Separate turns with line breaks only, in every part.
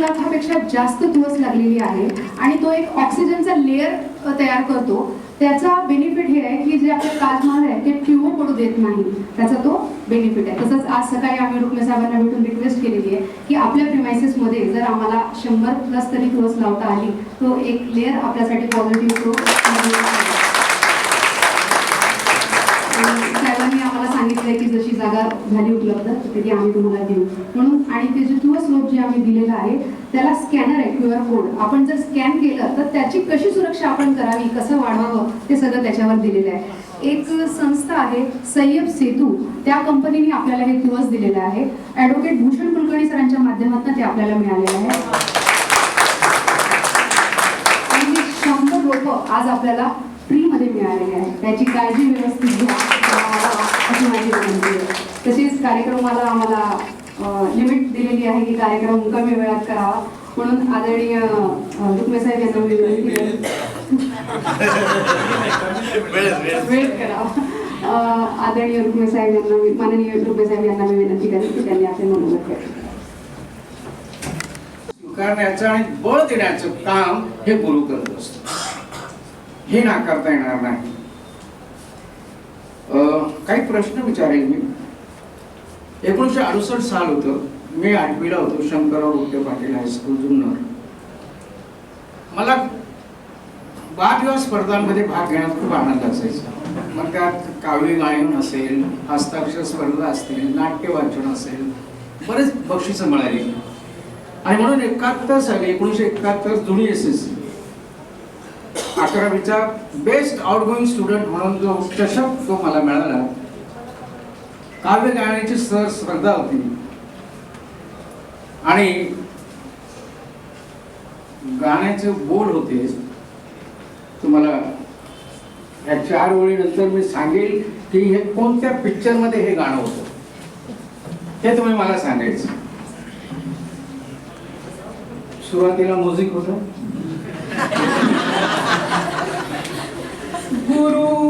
लाखापेक्षा जास्त दिवस लागलेली आहे आणि तो एक ऑक्सिजनचा लेअर तयार करतो. त्याचा बेनिफिट हे आहे की जे आपले ताजमहल आहे ते पिवळं पडू देत नाही. त्याचा तो बेनिफिट आहे. तसंच आज सकाळी आम्ही रुक्मे साहेबांना भेटून रिक्वेस्ट केलेली आहे की आपल्या प्रिमायसेसमध्ये जर आम्हाला शंभर प्लस तरी तुळस लावता आली तो एक लेअर आपल्यासाठी पॉझिटिव्ह तो साहेबांनी आम्हाला सांगितलंय की जशी जागा झाली उपलब्ध तिथे आम्ही तुम्हाला देऊ. म्हणून आणि ते जे टू स्लोप जे आम्ही दिलेलं आहे त्याला स्कॅनर आहे क्यू आर कोड. आपण जर स्कॅन केलं तर त्याची कशी सुरक्षा आपण करावी कसं वाढवावं ते सगळं त्याच्यावर दिलेलं आहे. एक संस्था आहे सय्यद सेतू. त्या कंपनीने आपल्याला हे दिवस दिलेलं आहे. ॲडव्होकेट भूषण कुलकर्णी सरांच्या माध्यमातून ते आपल्याला मिळालेलं आहे. आणि शंभर लोक आज आपल्याला फ्रीमध्ये मिळालेले आहे त्याची काळजी व्यवस्थित घ्या. अशी माझी विनंती आहे. तसेच कार्यक्रमाला आम्हाला लिमिट दिलेली आहे की कार्यक्रम कमी वेळात करावा. म्हणून आदरणीय दुखमे साहेब यांना मी विनंती वेळ करावा. आदरणीय रुक्मे साहेब यांना माननीय रुक्मे साहेब यांना मी विनंती करेन की त्यांनी आपले मनोगत करावे.
स्वीकारण्याचं आणि बळ देण्याचं काम हे गुरु करत असत. हे नाकारता येणार नाही. काही प्रश्न विचारेल मी. एकोणीसशे अडुसष्ट साल होतं. मी आठवीला होतो शंकरराव उद्योग पाटील हायस्कूल जुन्नर. मला वादविवाद स्पर्धांमध्ये भाग घेण्यात खूप आनंद असायचा. मग त्यात काव्य गायन असेल हस्ताक्षर स्पर्धा असतील नाट्य वाचन असेल बरेच बक्षिसं मिळाली. आणि म्हणून एकाहत्तर साली एकोणीसशे एकाहत्तर जुनी एस एस अकरावीचा बेस्ट आउटगोईंग स्टुडंट म्हणून जो चषक तो मला मिळाला काव्य गाण्याची सर स्पर्धा होती. आणि गाण्याचे बोल होते. तुम्हाला या चार ओळीनंतर मी सांगेल की हे कोणत्या पिक्चरमध्ये हे गाणं होतं. हे तुम्ही मला सांगायचं. सुरुवातीला म्युझिक होतं. गुरु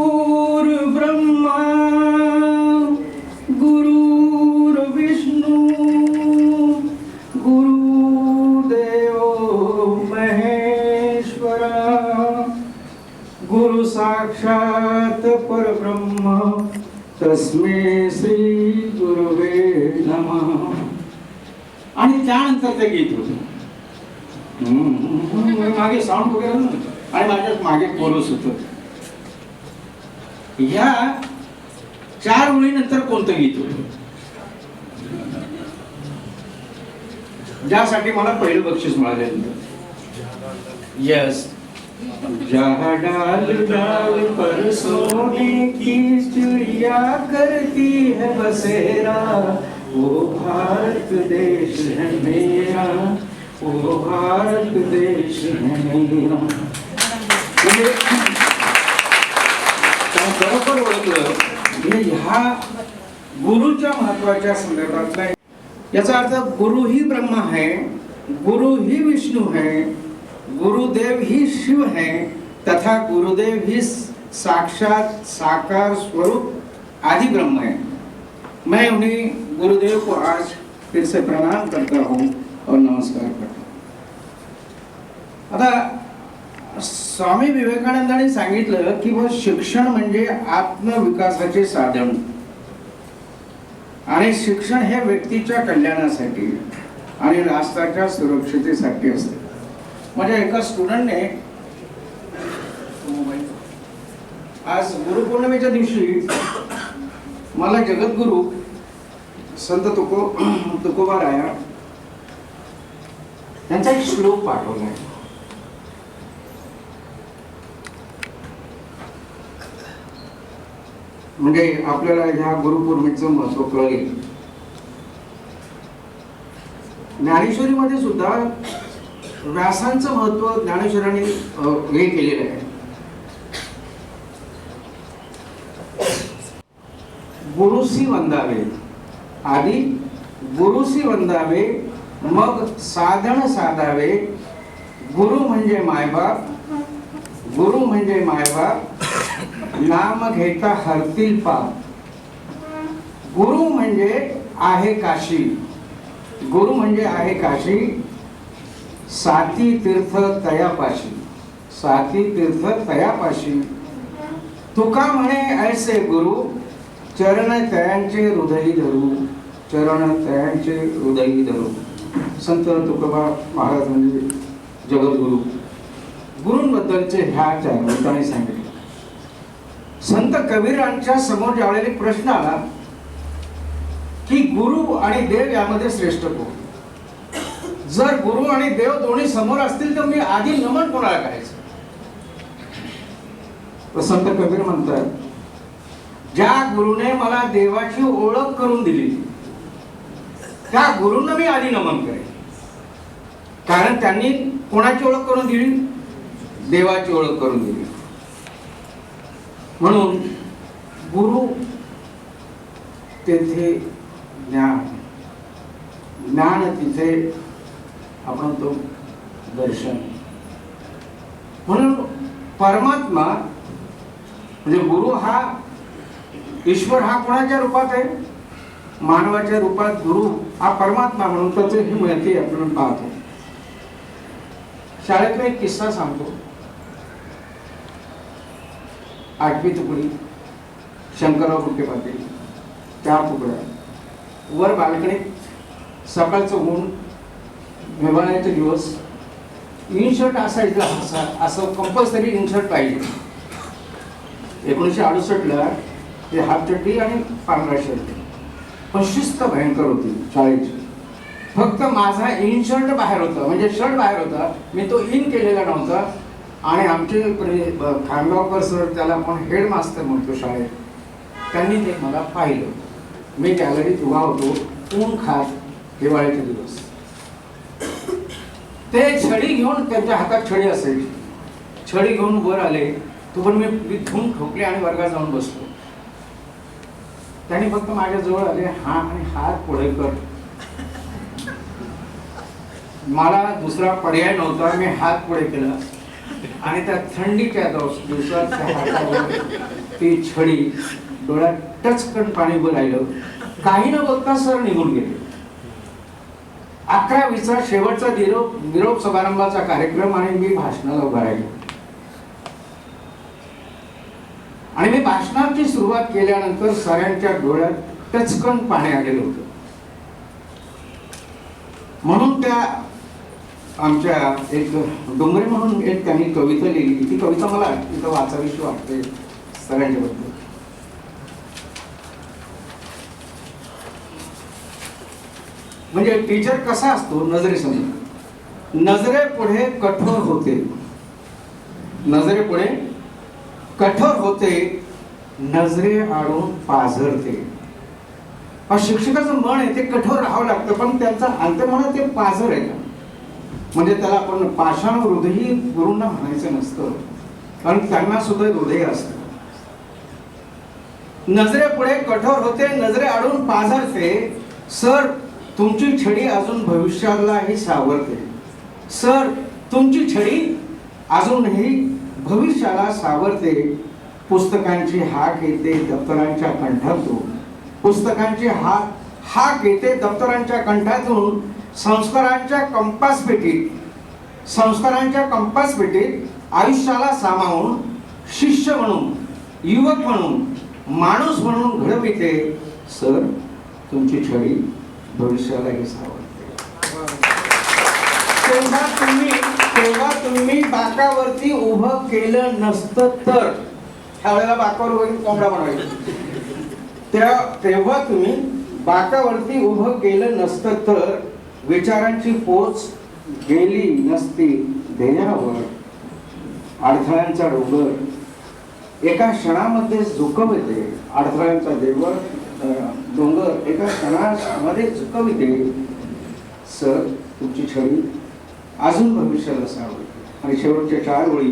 साक्षात परब्रह्म. तस्मे श्री गुरुवे नमः. आणि त्यानंतर ते गीत होतं. हम्म, मागे साऊंड वगैरे आणि माझ्या मागे कोरस होत. ह्या चार ओळीनंतर कोणतं गीत होतं? ज्यासाठी मला पहिलं बक्षीस मिळालेलं यस जहाँ डाल डाल पर सोने की चिड़िया करती है बसेरा, वो भारत देश है मेरा, वो भारत देश है मेरा। गुरु ही ब्रह्मा है गुरु ही विष्णु है गुरुदेव ही शिव है तथा गुरुदेव ही साक्षात साकार स्वरूप आदि ब्रह्म है। मैं उन्हीं गुरुदेव को आज फिर से प्रणाम करता हूँ और नमस्कार करता हूँ। आता स्वामी विवेकानंदांनी सांगितलं की व शिक्षण म्हणजे आत्मविकासाचे साधन. आणि शिक्षण हे व्यक्तीच्या कल्याणासाठी आणि राष्ट्राच्या सुरक्षितेसाठी असते. माझ्या एका स्टुडंटने आज गुरुपौर्णिमेच्या दिवशी मला जगद्गुरु संत तुको तुकोबा राया त्यांचा एक श्लोक पाठवलाय म्हणजे आपल्याला ह्या गुरुपौर्णिमेचं महत्त्व कळेल. ज्ञानेश्वरीमध्ये सुद्धा व्यासांचं महत्त्व ज्ञानेश्वरांनी हे केलेलं आहे. गुरुसी वंदावे. आधी गुरुसी वंदावे मग साधन साधावे. गुरु म्हणजे मायबाप गुरु म्हणजे मायबाप नाम घेता हरतील पाप. गुरु म्हणजे आहे काशी. गुरु म्हणजे आहे काशी साती तीर्थ तयापाशी. साती तीर्थ तयापाशी. तुका म्हणे ऐसे गुरु चरण तयांचे हृदयी धरू. चरण तयांचे हृदयी धरू. संत तुकोबा महाराज म्हणजे जगद्गुरु. गुरूंबद्दलचे ह्या चार सांगितले. संत कबीरांच्या समोर ज्यावेळेला प्रश्न आला की गुरु आणि देव यामध्ये श्रेष्ठ कोण? जर गुरु आणि देव दोन्ही समोर असतील तर मी आधी नमन कोणाला करायचं? प्रसंत संत कबीर म्हणतात ज्या गुरुने मला देवाची ओळख करून दिली त्या गुरुंना मी आधी नमन करेन. कारण त्यांनी कोणाची ओळख करून दिली? देवाची ओळख करून दिली. म्हणून गुरु तेथे ज्ञान ज्ञान तिथे आपण तो दर्शन. म्हणून परमात्मा म्हणजे गुरु हा ईश्वर हा कोणाच्या रूपात आहे? मानवाच्या रूपात गुरु हा परमात्मा म्हणून त्याच ही माहिती आपण पाहतो. शाळेतला एक किस्सा सांगतो. आठवी तुकडी शंकरराव कुठे पाटील चार तुकड्या. वर बाल्कनीत सकाळचं ऊन हिवाळ्याचे दिवस. इनशर्ट असायचा असा असं कंपल्सरी इनशर्ट पाहिजे. एकोणीसशे अडुसष्टला ते हाफ चड्डी आणि पांढरा शर्ट पण शिस्त भयंकर होती शाळेची. फक्त माझा इन शर्ट बाहेर होता म्हणजे शर्ट बाहेर होता. मी तो इन केलेला नव्हता. आणि आमचे प्रे- खामगावकर सर त्याला आपण हेडमास्तर म्हणतो शाळेत. त्यांनी ते मला पाहिलं. मी गॅलरीत उभा होतो ऊन खात हिवाळ्याचे दिवस. ते छडी घेऊन त्यांच्या हातात छडी असायची. छडी घेऊन वर आले. तो पण मी मी धूम ठोकले आणि वर्गात जाऊन बसलो. त्यांनी फक्त माझ्याजवळ आले. हा आणि हात पुढे कर. मला दुसरा पर्याय नव्हता. मी हात पुढे केला. आणि त्या थंडीच्या दिवसात ती छडी डोळ्यात टचकन पाणी राहिलं. काही न बघता सर निघून गेले. अकरावीचा शेवटचा निरोप निरोप समारंभाचा कार्यक्रम आणि मी भाषणाला उभा राहिलो. आणि मी भाषणाची सुरुवात केल्यानंतर सगळ्यांच्या डोळ्यात टचकन पाणी आलेलं होतं. म्हणून त्या आमच्या एक डोंगरे म्हणून एक त्यांनी कविता लिहिली. ती कविता मला इथं वाचावीशी वाटते सगळ्यांच्या बद्दल. म्हणजे टीचर कसा असतो? नजरेसमोर नजरे पुढे कठोर होते. नजरे पुढे कठोर होते. नजरे आडून पाझरते. शिक्षकाचं मन आहे ते कठोर राहावं लागतं पण त्यांचा अंतमन ते पाझर आहे. का म्हणजे त्याला आपण पाषाण हृदयी गुरूंना म्हणायचं नसतं. कारण त्यांना सुद्धा हृदय असतं. नजरे पुढे कठोर होते नजरे आडून पाझरते. सर तुमची छडी अजून भविष्यालाही सावरते. सर तुमची छडी अजूनही भविष्याला सावरते. पुस्तकांची हाक येते दप्तरांच्या कंठातून. पुस्तकांची हाक हाक येते दप्तरांच्या कंठातून संस्कारांच्या कंपास पेटीत. संस्कारांच्या कंपास पेटीत आयुष्याला सामावून शिष्य म्हणून युवक म्हणून माणूस म्हणून घडविते. सर तुमची छडी भविष्याला सावरते तेव्हा तुम्ही तेव्हा तुम्ही बाकावरती उभं केलं नसतं तर. त्यावेळेला बाकावर वगैरे कोंबडा बनवायचा त्या तेव्हा तुम्ही बाकावरती उभं केलं नसतं तर विचारांची पोच गेली नसती. ध्येयावर अडथळ्यांचा डोंगर. एका क्षणामध्ये झुकवते अडथळ्यांचा देवर डोंगर एका क्षणामध्ये झुकविते सर तुमची छडी अजून भविष्याला सावली आणि शेवटच्या चार ओळी.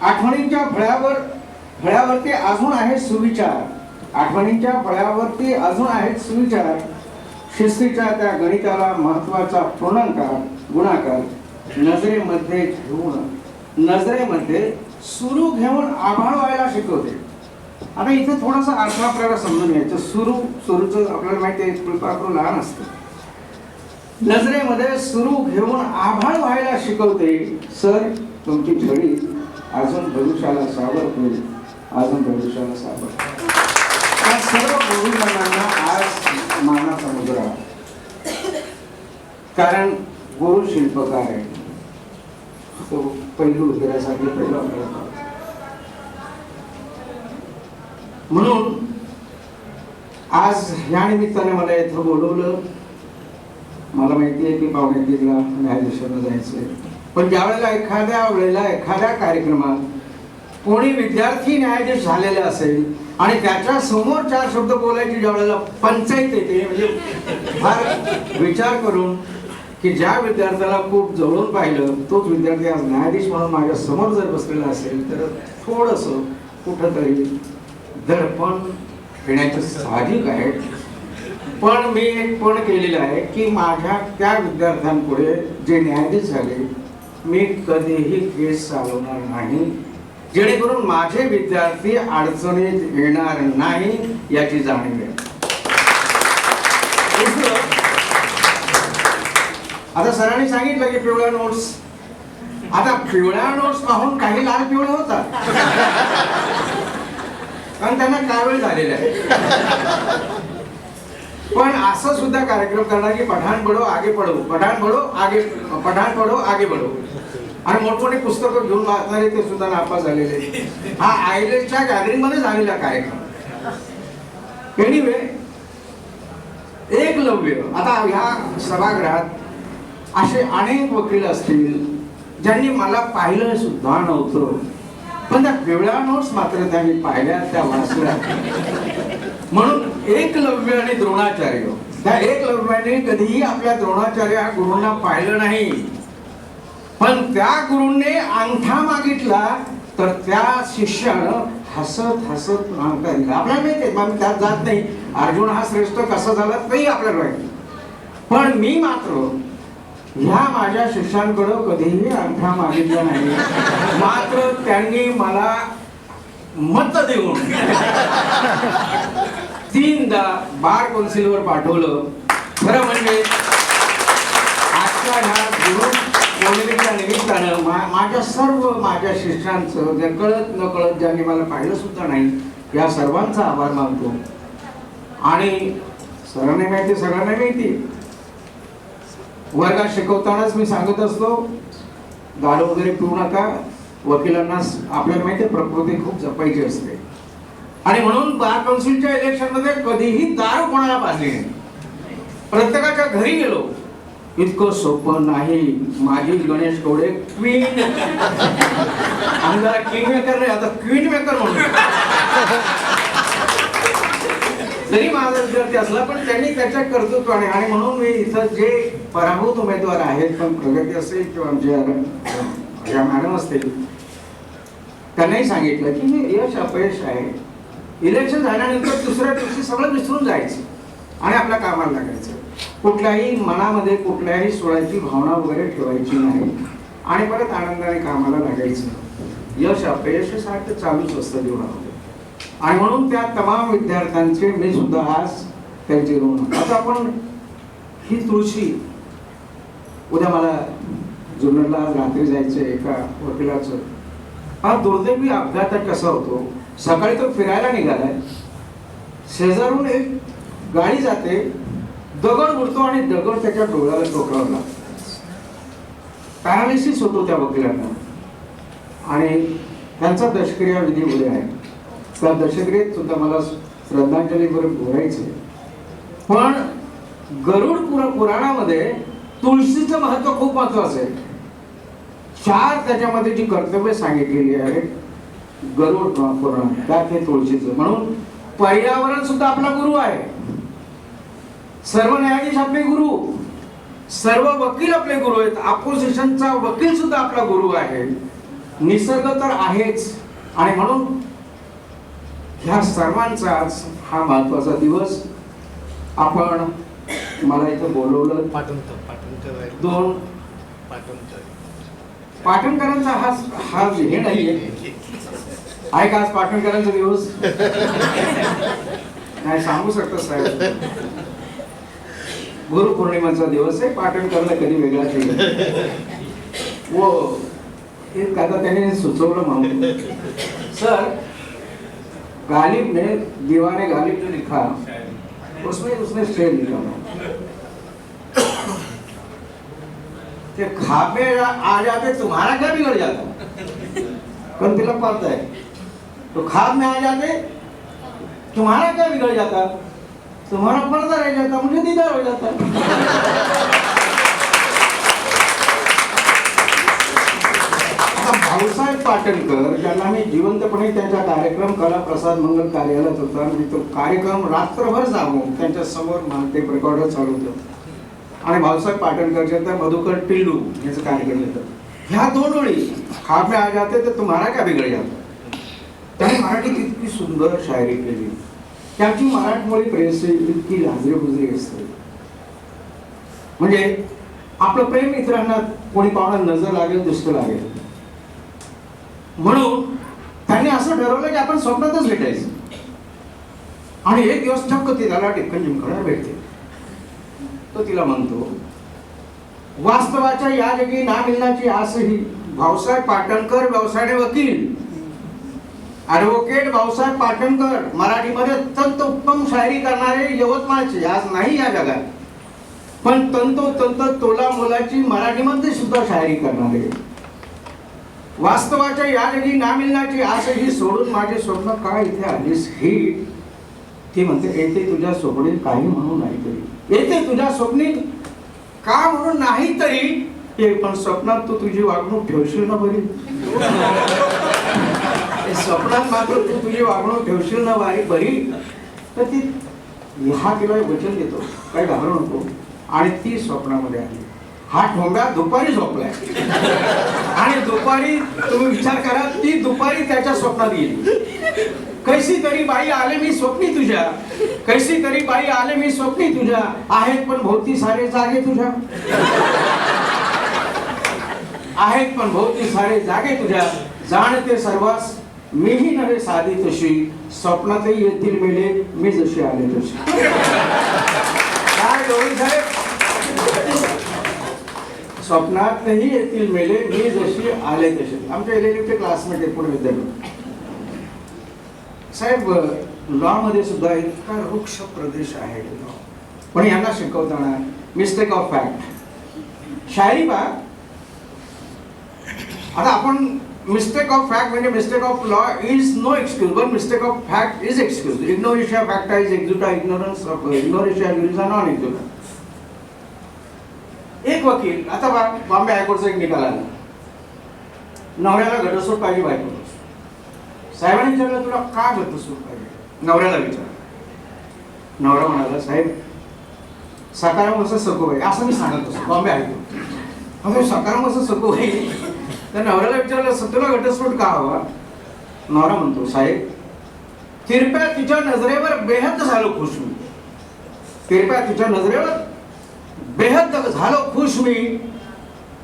आठवणींच्या फळ्यावर फळ्यावरती अजून आहे सुविचार. आठवणींच्या फळ्यावरती अजून आहेत सुविचार. शिस्तीच्या त्या गणिताला महत्त्वाचा पूर्णांकार गुणाकार. नजरेमध्ये घेऊन नजरेमध्ये सुरू घेऊन आभाळ व्हायला शिकवते. आता इथे थोडासा अर्थ आपल्याला समजून घ्यायचं. सुरू सुरूचं आपल्याला माहिती आहे फुलपाखरू लहान असतं नजरेमध्ये सुरू घेऊन आभाळ व्हायला शिकवते. सर तुमची छडी अजून भविष्याला सावर होईल. अजून भविष्याला सावर त्या सर्व गुरुजनांना आज मानाचा मुद्रा कारण गुरु शिल्पकार आहे. तो पैलू उद्यासाठी पहिला प्रयत्न. म्हणून आज या निमित्ताने मला इथं बोलवलं. मला माहिती आहे की पावणे तीनला न्यायाधीशांना जायचंय. पण ज्या वेळेला एखाद्या वेळेला एखाद्या कार्यक्रमात कोणी विद्यार्थी न्यायाधीश झालेला असेल आणि त्याच्यासमोर चार शब्द बोलायची ज्या वेळेला पंचायत येते म्हणजे फार विचार करून की ज्या विद्यार्थ्याला खूप जवळून पाहिलं तोच विद्यार्थी आज न्यायाधीश म्हणून माझ्यासमोर जर बसलेला असेल तर थोडस कुठंतरी दर्पण येण्याचं साहजिक आहे. पण मी एक पण केलेलं आहे की माझ्या त्या विद्यार्थ्यांपुढे जे न्यायाधीश झाले मी कधीही केस चालवणार नाही. जेणेकरून माझे विद्यार्थी अडचणीत येणार नाही याची जाणीव आहे. आता सरांनी सांगितलं की पिवळ्या नोट्स. आता पिवळ्या नोट्स पाहून काही लाल पिवळे होतात. कारण त्यांना कावेळ झालेला आहे. पण असं सुद्धा कार्यक्रम करणार की पठाण पडो आगे पडो पठाण पडो आगे पठाण पडो आगे पडो आणि मोठमोठे पुस्तकं घेऊन वाचणारे ते सुद्धा नापास झालेले आहेत. हा आयलेच्या गॅदरिंगमध्ये झालेला कार्यक्रम. एनिवे एकलव्य आता ह्या सभागृहात असे अनेक वकील असतील ज्यांनी मला पाहिलं सुद्धा नव्हतं. पण त्या पिवळ्या नोट्स मात्र त्यांनी पाहिल्या त्या वाचल्या. म्हणून एकलव्य आणि द्रोणाचार्य. त्या एकलव्याने कधीही आपल्या द्रोणाचार्य या गुरूंना पाहिलं नाही. पण त्या गुरूंनी अंगठा मागितला तर त्या शिष्यानं हसत हसत अंगठा दिला आपल्याला माहिती आहे मग त्यात जात नाही. अर्जुन हा श्रेष्ठ कसा झाला तेही आपल्याला माहिती पण मी मात्र ह्या माझ्या शिष्यांकडं कधीही अंगठा मागितला नाही. मात्र त्यांनी मला मत देऊन तीनदा बार कौन्सिलवर पाठवलं. खरं म्हणजे आजच्या ह्या गुरु पौर्णिमेच्या निमित्तानं मा- माझ्या सर्व माझ्या शिष्यांचं जे कळत न कळत ज्यांनी मला पाहिलं सुद्धा नाही या सर्वांचा आभार मानतो. आणि सरांना माहिती सगळ्यांना माहिती. वर्गात शिकवतानाच मी सांगत असतो दारू वगैरे पिऊ नका. वकिलांना आपल्याला माहिती आहे, प्रकृती खूप जपायची असते. आणि म्हणून बार काउन्सिलच्या इलेक्शनमध्ये कधीही दारू कोणाला पाजली नाही. प्रत्येकाच्या घरी गेलो. इतकं सोपं नाही. माझी गणेश कवडे क्वीन आमदार किंग मेकर नाही आता क्वीन मेकर म्हणून. जरी माझा विद्यार्थी असला पण त्यांनी त्याच्या कर्तृत्वाने आणि म्हणून मी इथं जे पराभूत उमेदवार आहेत पण प्रगती असेल किंवा आमच्या मॅडम असतील त्यांनाही सांगितलं की हे यश अपयश आहे. इलेक्शन झाल्यानंतर दुसऱ्या दिवशी सगळं विसरून जायचं आणि आपल्या कामाला लागायचं. कुठल्याही मनामध्ये कुठल्याही सोळ्याची भावना वगैरे ठेवायची नाही आणि परत आनंदाने कामाला लागायचं. यश अपयश सारखं चालूच असतं जीवनामध्ये. आणि म्हणून त्या तमाम विद्यार्थ्यांचे मी सुद्धा आज त्यांचे ऋण आता आपण ही तुळशी उद्या मला जुन्नरला आज रात्री जायचं एका वकिलाचं. हा दुर्दैवी अपघात कसा होतो? सकाळी तो फिरायला निघालाय. शेजारून एक गाडी जाते. दगड उडतो आणि दगड त्याच्या डोळ्याला टोकावला पॅरालिसिस होतो त्या वकिलांना. आणि त्यांचा दशक्रिया विधी उद्या आहे. त्या दशक्रियेत सुद्धा मला श्रद्धांजली बरं बोलायचं पण गरुड पुरा पुराणामध्ये तुळशीचं महत्त्व खूप महत्वाचं आहे. चार त्याच्यामध्ये जी कर्तव्य सांगितलेली आहेत गरुड पुराण त्यात हे तुळशीचं. म्हणून पर्यावरण सुद्धा आपला गुरु आहे. सर्व न्यायाधीश आपले गुरु सर्व वकील आपले गुरु आहेत. अपोजिशनचा वकील सुद्धा आपला गुरु आहे. निसर्ग तर आहेच. आणि म्हणून ह्या सर्वांचा आज हा महत्त्वाचा दिवस. आपण मला इथं बोलवलं. दोन. पाटणकरांचा हा हा हे नाहीये. आहे का आज पाटणकरांचा दिवस. नाही सांगू शकतो साहेब? गुरुपौर्णिमेचा दिवस आहे पाटण करणं कधी वेगळा नाही. वो हे काका त्याने सुचवलं म्हणून. सर गालिब ने दीवाने गालिब जो लिखा उसमें उसने शेर लिखा कि खापे आ जाते तुम्हारा क्या बिगड़ जाता। कौन तिलक पड़ता है? तो खाप में आ जाते तुम्हारा क्या बिगड़ जाता। तुम्हारा पर्दा रह जाता मुझे दीदार हो जाता आता भाऊसाहेब पाटणकर ज्यांना मी जिवंतपणे त्यांच्या कार्यक्रम कला प्रसाद मंगल कार्यालयात होता. म्हणजे तो कार्यक्रम रात्रभर जागून त्यांच्यासमोर ते रेकॉर्डर चालू होतं. आणि भाऊसाहेब पाटणकरच्या तर मधुकर टिल्लू याचं कार्यक्रम येतं ह्या दोन वेळी खाप में आ जाते तर तुम्हाला काय बिघड जातं त्याने मराठीत इतकी सुंदर शायरी केली. त्यांची मराठमोळी प्रेस इतकी लाजरी बुजरी असते. म्हणजे आपलं प्रेम इतरांना कोणी पाहुणा नजर लागेल दुसरं लागेल. म्हणून त्यांनी असं ठरवलं की आपण स्वप्नातच भेटायचं. आणि एक दिवस ठक्क ती त्याला टिपकन जिंकणार भेटते. तो तिला म्हणतो वास्तवाच्या या जगी ना मिळण्याची आसही भाऊसाहेब पाटणकर व्यवसायाने वकील. ॲडव्होकेट भाऊसाहेब पाटणकर मराठीमध्ये तंत उत्तम शायरी करणारे यवतमाळचे. आज नाही या जगात. पण तंतोतंत तोला मोलाची मराठीमध्ये सुद्धा शायरी करणारे. वास्तवाच्या या जगी ना मिळण्याची आसही सोडून माझे स्वप्न काय इथे आलीस? ही ती म्हणते येते तुझ्या स्वप्नीत काही म्हणून नाही तरी येते तुझ्या स्वप्नीत का म्हणून नाही तरी ते पण स्वप्नात तू तुझी वागणूक ठेवशील ना बरी. स्वप्नात मात्र तू तुझी वागणूक ठेवशील ना बारी बरी. तर ती हा तिला वचन देतो काही घाबरू नको. आणि ती स्वप्नामध्ये आली. हा ठोंगा दुपारी झोपलाय. आणि दुपारी तुम्ही विचार करा ती दुपारी त्याच्या स्वप्नात गेली. कैसी तरी बाई आले मी स्वप्नी तुझ्या. कैसी तरी बाई आले मी स्वप्नी तुझ्या. आहेत पण भोवती सारे जागे तुझ्या. आहेत पण भोवती सारे जागे तुझ्या. जाणते सर्वास मीही नव्हे साधी तशी. स्वप्नातही येतील मेले मी जशी आले तशी काय गौरी साहेब स्वप्नातही येतील मेले. मी जशी आले तसे. आमच्या एलएलचे क्लासमेट आहे पुणे विद्यापीठ. साहेब लॉ मध्ये सुद्धा इतका वृक्ष प्रदेश आहे. पण यांना शिकवताना? मिस्टेक ऑफ फॅक्ट शायरी बा. आता आपण मिस्टेक ऑफ फॅक्ट म्हणजे mistake of law is no excuse but mistake of fact is excuse इग्नोरेशिया fact is एक्झुटा इग्नोरन्स ऑफ इग्नोरेशिया नॉन एक्झुटा एक वकील आता बा बॉम्बे हायकोर्टचा एक निकाल आला. नवऱ्याला घटस्फोट पाहिजे बायको. साहेबांनी विचारलं तुला का घटस्फोट पाहिजे नवऱ्याला विचार नवरा म्हणाला साहेब सकाराम असं सखोबाई असं मी सांगत असतो बॉम्बे हायकोर्ट. अगं सकाराम असं सखोबाई तर नवऱ्याला विचारलं "स- तुला घटस्फोट का हवा? नवरा म्हणतो साहेब तिरप्या तिच्या नजरेवर बेहद झालो खुश मी तिरप्या तिच्या नजरेवर बेहद झालो खुश मी.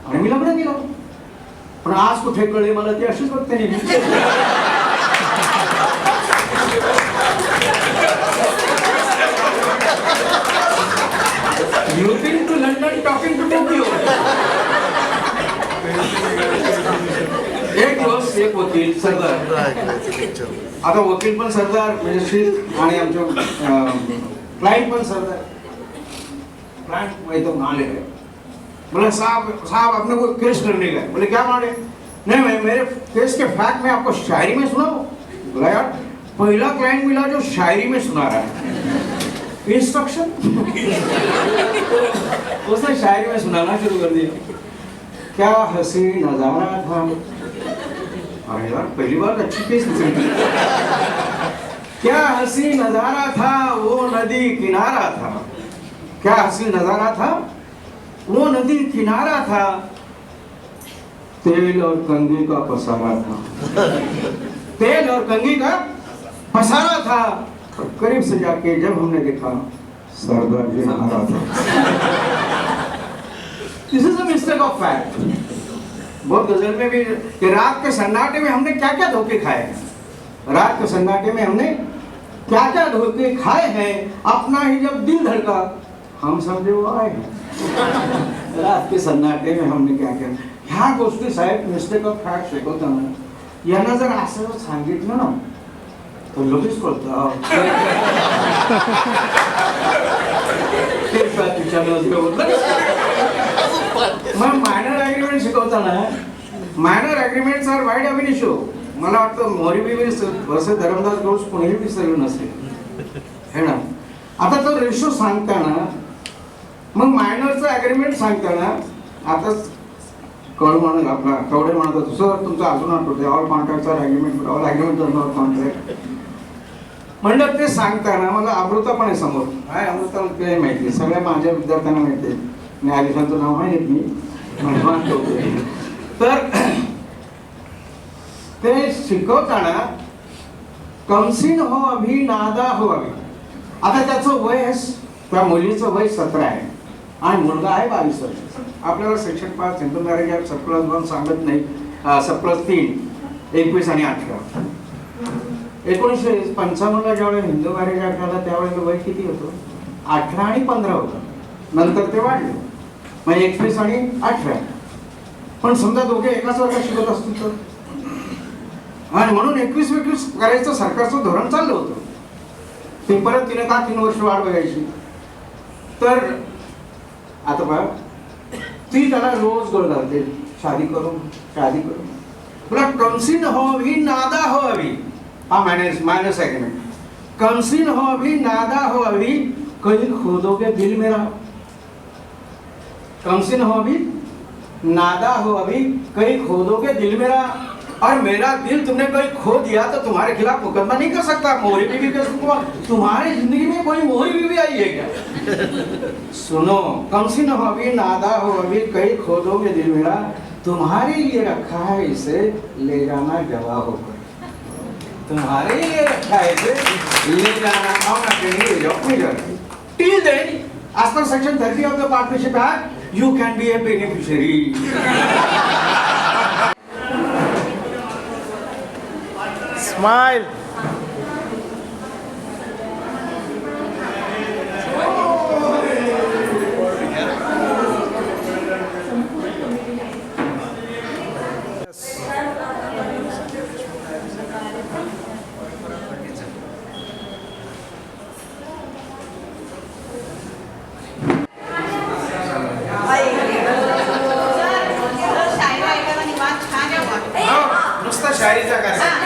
आणि मी लग्न केलं. पण आज कुठे कळले मला ती अशीच बघते नेहमी. To London talking to Tokyo एक दिवस एक वकील सरदार. आता वकील पण सरदार म्हणजे आणि आमच्या क्लाइंट पण सरदार. क्लाइंट एकदम आले गए। बोले, साहब साहब अपने को केस करने है बोले, क्या मारे? नहीं, मैं, मेरे केस के फैक्ट में आपको शायरी में सुनाऊं? बोला, यार, पहला क्लाइंट मिला जो शायरी में सुना रहा है। इंस्ट्रक्शन उसने शायरी में सुनाना शुरू कर दिया। क्या हसी नज़ारा था? अरे यार, पहली बार अच्छी केस क्या हसी नज़ारा था? वो नदी किनारा था। क्या हसी नज़ारा था? वो नदी किनारा था। तेल और कंघी का पसारा था। तेल और कंघी का पसारा था। और करीब से जाके जब हमने देखा सरदार जी नहा था। This is a mistake of fact बहुत गज़ल में भी कि रात के सन्नाटे में हमने क्या क्या धोखे खाए हैं? रात के सन्नाटे में हमने क्या क्या धोखे खाए हैं? अपना ही जब दिल धड़का हम समझे वो आए रात के सन्नाटे में हमने क्या केलं ह्या गोष्टी साहेब मिस्टेक ऑफ फॅक्ट शिकवताना यांना जर असं सांगितलं ना तर लगेच कळतं मग मायनर अग्रीमेंट शिकवताना मायनर अग्रीमेंट्स आर वाईट अभिनिशो मला वाटतं मोरी बिबी वसे धरमदास घोष कोणीही विसरलं नसेल. है ना? आता तो रेशो सांगताना मग मायनरचं अग्रीमेंट सांगताना आता कळ म्हणून आपला कवडे म्हणत होतो सर तुमचं अजून आठवते all कॉन्ट्रॅक्टचा agreement all agreement all contract म्हणलं ते सांगताना मला अमृता पण आहे समोर. काय अमृता ते माहिती सगळ्या माझ्या विद्यार्थ्यांना माहिती आहे. आलिशांचं नाव माहिती मी तर ते शिकवताना कमसीन हो अभि नादा हो अभि. आता त्याचं वय त्या मुलीचं वय सतरा आहे. आणि मुलगा आहे बावीस वर्ष. आपल्याला सेक्शन पाच Hindu marriage act sub plus one सांगत नाही. अं, सब प्लस तीन एकवीस आणि अठरा. एकोणीसशे पंचावन्नला ज्यावेळेला हिंदू मॅरेज ॲक्ट आला त्यावेळेला वय किती होतं? अठरा आणि पंधरा होतं. नंतर ते वाढले. म्हणजे एकवीस आणि अठरा. पण समजा दोघे एकाच वर्गात शिकत असतील तर? आणि म्हणून एकवीस एकवीस करायचं सरकारचं धोरण चाललं होतं. ते परत तिने का तीन वर्ष वाढ बघायची? तर आता बघा ती त्याला रोज गोळ घालते. शादी करून शादी करून. मला कमसीन हो भी नादा हो अभी हा मायनस मायनस एग्रीमेंट कमसीन हो अभी नादा हो अभी कहीं खोदोगे दिल मेरा? कमसीन हो अभी नादा हो अभी कहीं खोदोगे दिल मेरा? और मेरा दिल तुमने कोई खो दिया तो तुम्हारे खिलाफ मुकदमा नहीं कर सकता। मोहरी बीवी के तुम्हारी ज़िंदगी में कोई मोहरी बीवी आई है क्या? सुनो कमसीन हो अभी नादा हो, अभी कहीं खोदोगे दिल मेरा। तुम्हारे लिए रखा है इसे, ले जाना जवा होकर। तुम्हारे लिए रखा है इसे, ले जाना आओ ना कहीं, ले जाओ, कोई ज़रूरत नहीं। Till then as per section 30 of the partnership act, you can be a beneficiary.
Smile. शायरीचा कार्यक्रम